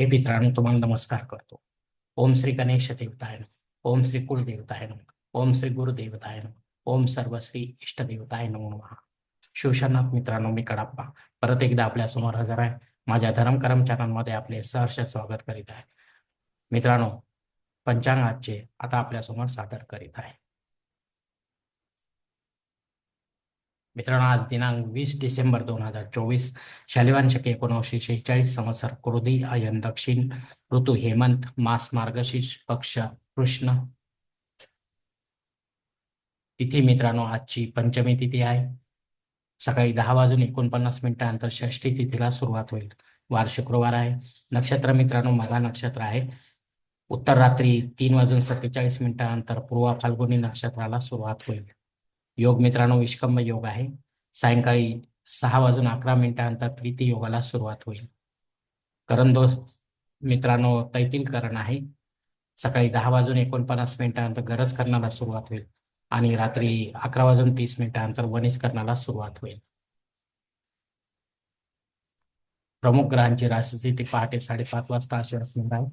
हे मित्रांनो तुम्हाला नमस्कार करतो. ओम श्री गणेश देवताय ओम श्री कुलदेवताय नमः. ओम श्री गुरुदेवताय नमः. ओम सर्व श्री इष्ट नमो नमः. शिवशनाथ मित्रांनो मी कडाप्पा. परत एकदा आपल्यासमोर हजर आहे. माझ्या धर्मकरम चॅनलमध्ये आपले सहर्ष स्वागत करीत आहे. मित्रांनो पंचांग आजचे आता आपल्यासमोर सादर करीत आहे. मित्रांनो आज दिनांक वीस डिसेंबर दोन हजार चोवीस शालिवान शके एकोणीसशे शेहेचाळीस संवत्सर क्रोधी आयन दक्षिण ऋतू हेमंत मास मार्गशीर्ष पक्ष कृष्ण. तिथी मित्रांनो आजची पंचमी तिथी आहे. सकाळी दहा वाजून एकोणपन्नास मिनिटानंतर षष्ठी तिथीला सुरुवात होईल. वार शुक्रवार आहे. नक्षत्र मित्रांनो मघा नक्षत्र आहे. उत्तर रात्री तीन वाजून सत्तेचाळीस मिनिटानंतर पूर्वा फाल्गुनी नक्षत्राला सुरुवात होईल. योग मित्रांनो विष्कंभ योग आहे. सायंकाळी सहा वाजून अकरा मिनिटानंतर प्रीती योगाला सुरुवात होईल. करण दोष मित्रांनो तैतील करण आहे. सकाळी दहा वाजून एकोणपन्नास मिनिटानंतर गरज करण्याला सुरुवात होईल आणि रात्री अकरा वाजून तीस मिनिटानंतर वनिज करण्याला सुरुवात होईल. प्रमुख ग्रहांची राशी ती पहाटे साडेपाच वाजता अशी असणार आहे.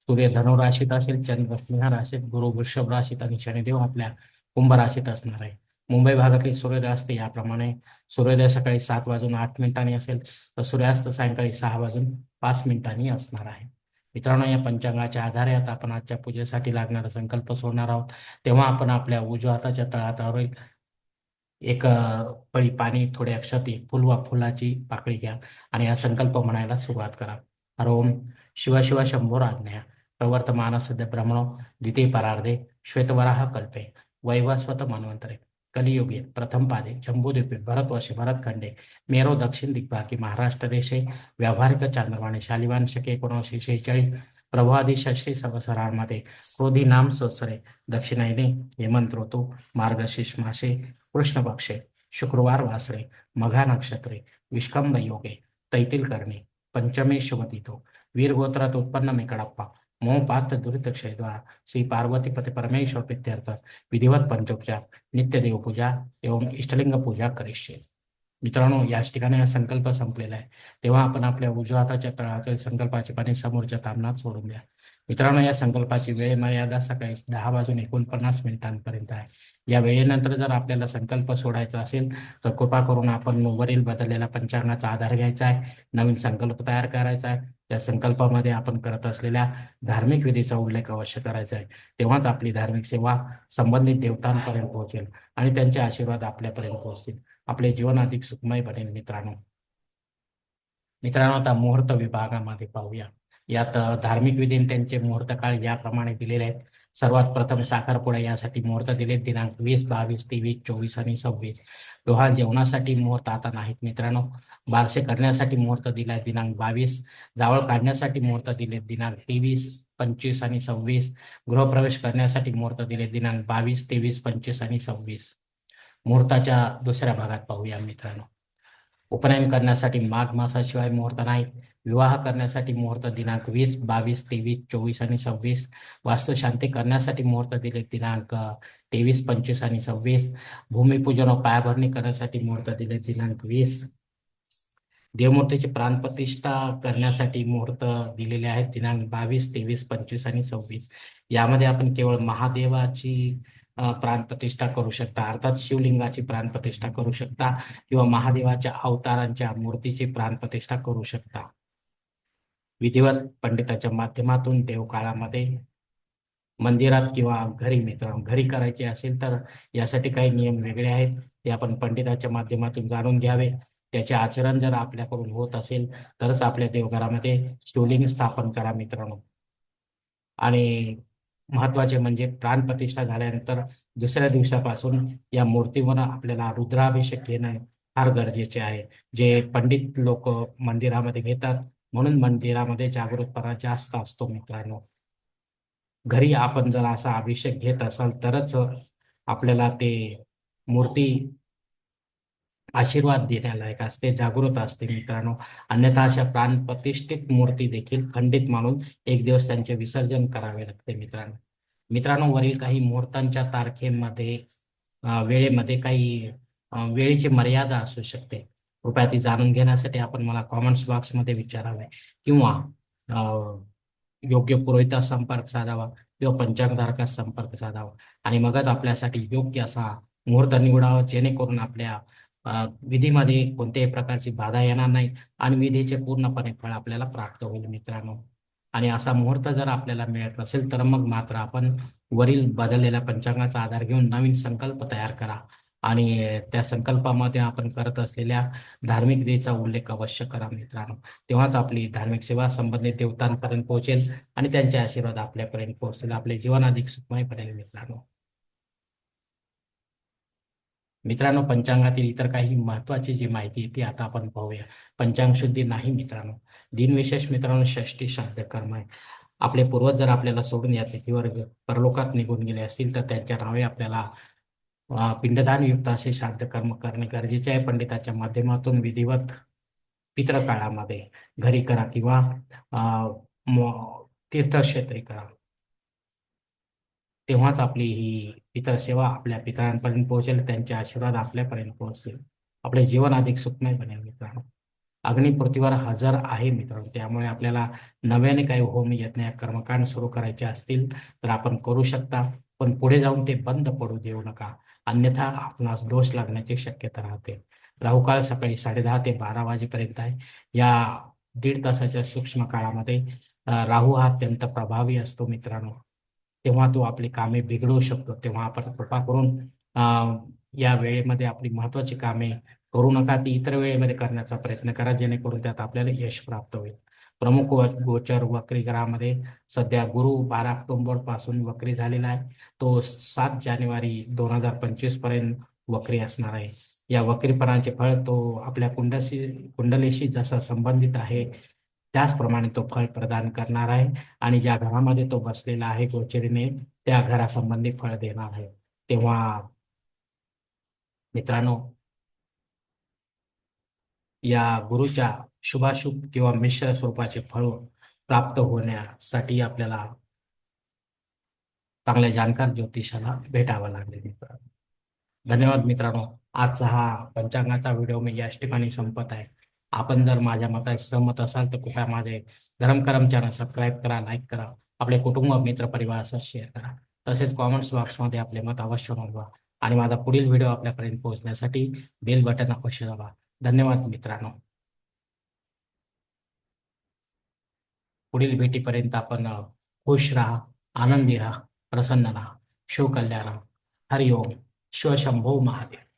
सूर्य धनु राशीत असेल चंद्र सिंह राशीत गुरु वृषभ राशीत आणि शनिदेव आपल्या कुंभ राशीत असणार आहे. मुंबई भागातील सूर्योदय असते याप्रमाणे. सूर्योदय सकाळी सात वाजून आठ मिनिटांनी असेल तर सूर्यास्त सायंकाळी सहा वाजून पाच मिनिटांनी असणार आहे. मित्रांनो या पंचांगाच्या आधारे आता आपण आजच्या पूजेसाठी लागणारा संकल्प सोडणार आहोत. तेव्हा आपण आपल्या उजव्या हाताच्या तळहातावरील एक पळी पाणी थोडे अक्षत एक फुल वा फुलाची पाकळी घ्या आणि हा संकल्प म्हणायला सुरुवात करा. हरोम शिवशिव शंभोर आज्ञा प्रवर्तमान सद्य ब्रह्मणो द्वितीय परार्धे श्वेतवराह कल्पे. वैवस्वत मन्वंतरे कलियुगे प्रथम पादे जम्बूद्वीपे भरतवर्षे भरतखंडे मेरो दक्षिण दिग्भागी महाराष्ट्र रेषे व्यावहारिक चांद्रवाणी शालिवान शके एकोणीसशे शेहेचाळीस प्रभादी षष्ठी संवत्सरांमध्ये क्रोधी नाम सोसरे दक्षिणायने हेमंत ऋतू मार्गशीर्ष मासे कृष्णपक्षे शुक्रवार वासरे मघा नक्षत्रे विष्कंभ योगे तैतील करणे पंचमे शुभतिथो वीरगोत्रात उत्पन्न मेकडप्पा मोहपात्र दुरितक्षद्वारा श्री पार्वती पति परमेश्वर प्रित्यर्थ विधिवत पंचोपचार. नित्य देवपूजा एवं इष्टलिंग पूजा करिष्ये. मित्रांनो याच ठिकाणी हा संकल्प संपलेला आहे. तेव्हा आपण आपल्या उजव्या हाताच्या तळातील संकल्पाची पाणी समोरच्या तामनात सोडून द्या. मित्रांनो या संकल्पाची वेळ मर्यादा सकाळी दहा वाजून एकोणपन्नास मिनिटांपर्यंत आहे. या वेळेनंतर जर आपल्याला संकल्प सोडायचा असेल तर कृपा करून आपण वरील बदललेला पंचांगाचा आधार घ्यायचा आहे. नवीन संकल्प तयार करायचा आहे. त्या संकल्पामध्ये आपण करत असलेल्या धार्मिक विधीचा उल्लेख अवश्य करायचा आहे. तेव्हाच आपली धार्मिक सेवा संबंधित देवतांपर्यंत पोहोचेल आणि त्यांचे आशीर्वाद आपल्यापर्यंत पोहोचतील. आपले जीवन अधिक सुखमय बनेल मित्रांनो. मित्रांनो आता मुहूर्त विभागामध्ये पाहूया. यात धार्मिक विधी त्यांचे मुहूर्त काळ याप्रमाणे दिलेले आहेत. सर्वात प्रथम साखरपुडा यासाठी मुहूर्त दिले दिनांक वीस बावीस तेवीस चोवीस आणि सव्वीस. डोहा जेवणासाठी मुहूर्त आता नाहीत मित्रांनो. बारसे करण्यासाठी मुहूर्त दिला दिनांक बावीस. जावळ काढण्यासाठी मुहूर्त दिले दिनांक तेवीस पंचवीस आणि सव्वीस. गृहप्रवेश करण्यासाठी मुहूर्त दिले दिनांक बावीस तेवीस पंचवीस आणि सव्वीस. मुहूर्ताच्या दुसऱ्या भागात पाहूया मित्रांनो. उपनयन करण्यासाठी माघ मासाशिवाय मुहूर्त नाहीत. विवाह करण्यासाठी मुहूर्त दिनांक वीस बावीस तेवीस चोवीस आणि सव्वीस. वास्तुशांती करण्यासाठी मुहूर्त दिले दिनांक तेवीस पंचवीस आणि सव्वीस. भूमिपूजन व पायाभरणी करण्यासाठी मुहूर्त दिले दिनांक वीस. देवमूर्तीची प्राणप्रतिष्ठा करण्यासाठी मुहूर्त दिलेले आहेत दिनांक बावीस तेवीस पंचवीस आणि सव्वीस. यामध्ये आपण केवळ महादेवाची प्राणप्रतिष्ठा करू शकता. अर्थात शिवलिंगाची प्राणप्रतिष्ठा करू शकता किंवा महादेवाच्या अवतारांच्या मूर्तीची प्राणप्रतिष्ठा करू शकता. विधिवत पंडिताच्या माध्यमातून देवकाळामध्ये मंदिरात किंवा घरी मित्र घरी करायचे असेल तर यासाठी काही नियम वेगळे आहेत ते आपण पंडिताच्या माध्यमातून जाणून घ्यावे. त्याचे आचरण जर आपल्याकडून होत असेल तरच आपल्या देवघरामध्ये शिवलिंग स्थापन करा मित्रांनो. आणि महत्त्वाचे म्हणजे प्राणप्रतिष्ठा झाल्यानंतर दुसऱ्या दिवसापासून या मूर्तीवर आपल्याला रुद्राभिषेक घेणं फार गरजेचे आहे. जे पंडित लोक मंदिरामध्ये घेतात म्हणून मंदिरामध्ये जागृतपणा जास्त असतो मित्रांनो. घरी आपण जर असा अभिषेक घेत असाल तरच आपल्याला ते मूर्ती आशीर्वाद देण्यालायक असते जागृत असते मित्रांनो. अन्यथा अशा प्राणप्रतिष्ठित मूर्ती देखील खंडित मानून एक दिवस त्यांचे विसर्जन करावे लागते मित्रांनो. मित्रांनो वरील काही मुहूर्तांच्या तारखेमध्ये वेळेमध्ये काही वेळेची मर्यादा असू शकते. कृपया ती जाणून घेण्यासाठी आपण मला कॉमेंट्स बॉक्समध्ये विचारावे. किंवा योग्य पुरोहितास संपर्क साधावा किंवा पंचांगधारकास संपर्क साधावा. आणि मगच आपल्यासाठी योग्य असा मुहूर्त निवडावा जेणेकरून आपल्या विधीमध्ये कोणत्याही प्रकारची बाधा येणार नाही आणि विधीचे पूर्णपणे फळ आपल्याला प्राप्त होईल मित्रांनो. आणि असा मुहूर्त जर आपल्याला मिळत नसेल तर मग मात्र आपण वरील बदललेल्या पंचांगाचा आधार घेऊन नवीन संकल्प तयार करा. आणि त्या संकल्पामध्ये आपण करत असलेल्या धार्मिक उल्लेख अवश्य करा मित्रांनो. तेव्हाच आपली धार्मिक सेवा संबंधित देवतांपर्यंत पोहोचेल आणि त्यांचे आशीर्वाद आपल्यापर्यंत पोहोचेल आपले जीवन अधिक सुखमय बनेल मित्रांनो. मित्रांनो पंचांगातील इतर काही महत्वाची जी माहिती आहे ती आता आपण पाहूया. पंचांग शुद्धी नाही मित्रांनो. दिनविशेष मित्रांनो षष्टी श्राद्ध कर्म आहे. आपले पूर्वज जर आपल्याला सोडून या पृथ्वीवर परलोकात निघून गेले असतील तर त्यांच्या नावे आपल्याला पिंडदान युक्त असे शांत कर्म करणे गरजेचे आहे. पंडिताच्या माध्यमातून विधिवत पित्रकाळामध्ये घरी करा किंवा अं, तीर्थक्षेत्री करा. तेव्हाच आपली ही पितरसेवा आपल्या पितरांपर्यंत पोहोचेल त्यांचे आशीर्वाद आपल्यापर्यंत पोहोचतील. आपले जीवन अधिक सुखमय बनेल मित्रांनो. अग्नी पृथ्वीवर हजर आहे मित्रांनो. त्यामुळे आपल्याला नव्याने काही होम यज्ञ कर्मकांड सुरू करायचे असतील तर आपण करू शकता. पण पुढे जाऊन ते बंद पडू देऊ नका. अन्यथा आपणास दोष लागण्याची शक्यता राहते. राहुकाळ सकाळी साडेदहा ते बारा वाजेपर्यंत आहे. या दीड तासाच्या सूक्ष्म काळामध्ये राहू हा अत्यंत प्रभावी असतो मित्रांनो. तेव्हा तो आपली कामे बिघडवू शकतो. तेव्हा आपण कृपा करून अं, या वेळेमध्ये आपली महत्वाची कामे करू नका. ती इतर वेळेमध्ये करण्याचा प्रयत्न करा जेणेकरून त्यात आपल्याला यश प्राप्त होईल. प्रमुख व- गोचर वक्री ग्रहामध्ये सध्या गुरु बारा ऑक्टोबरपासून वक्री झालेला आहे. तो सात जानेवारी दोन हजार पंचवीसपर्यंत वक्री असणार आहे. या वक्रीपणाचे फळ तो आपल्या कुंडशी कुंडलीशी जसा संबंधित आहे त्याचप्रमाणे तो फळ प्रदान करणार आहे. आणि ज्या घरामध्ये तो बसलेला आहे गोचरीने त्या घरासंबंधी फळ देणार आहे. तेव्हा मित्रांनो या गुरुच्या शुभाशुभ किंवा मिश्र स्वरूपाचे फळ प्राप्त होण्यासाठी आपल्याला चांगल्या जाणकार ज्योतिषाला भेटावं लागले मित्रांनो धन्यवाद मित्रांनो. आजचा हा पंचांगाचा व्हिडिओ मी याच ठिकाणी संपत आहे. आपण जर माझ्या मतात सहमत असाल तर कृपया माझे धर्म चॅनल सबस्क्राईब करा लाईक करा आपले कुटुंब मित्र परिवारासह शेअर करा. तसेच कॉमेंट्स बॉक्समध्ये आपले मत अवश्य नोंदवा आणि माझा पुढील व्हिडिओ आपल्यापर्यंत पोहोचण्यासाठी बेल बटन अवश्य दाबा. धन्यवाद मित्रांनो. पुढील भेटीपर्यंत आपण खुश राहा आनंदी राहा प्रसन्न राहा शिवकल्याण राहा. हरिओम. शिवशंभो महादेव.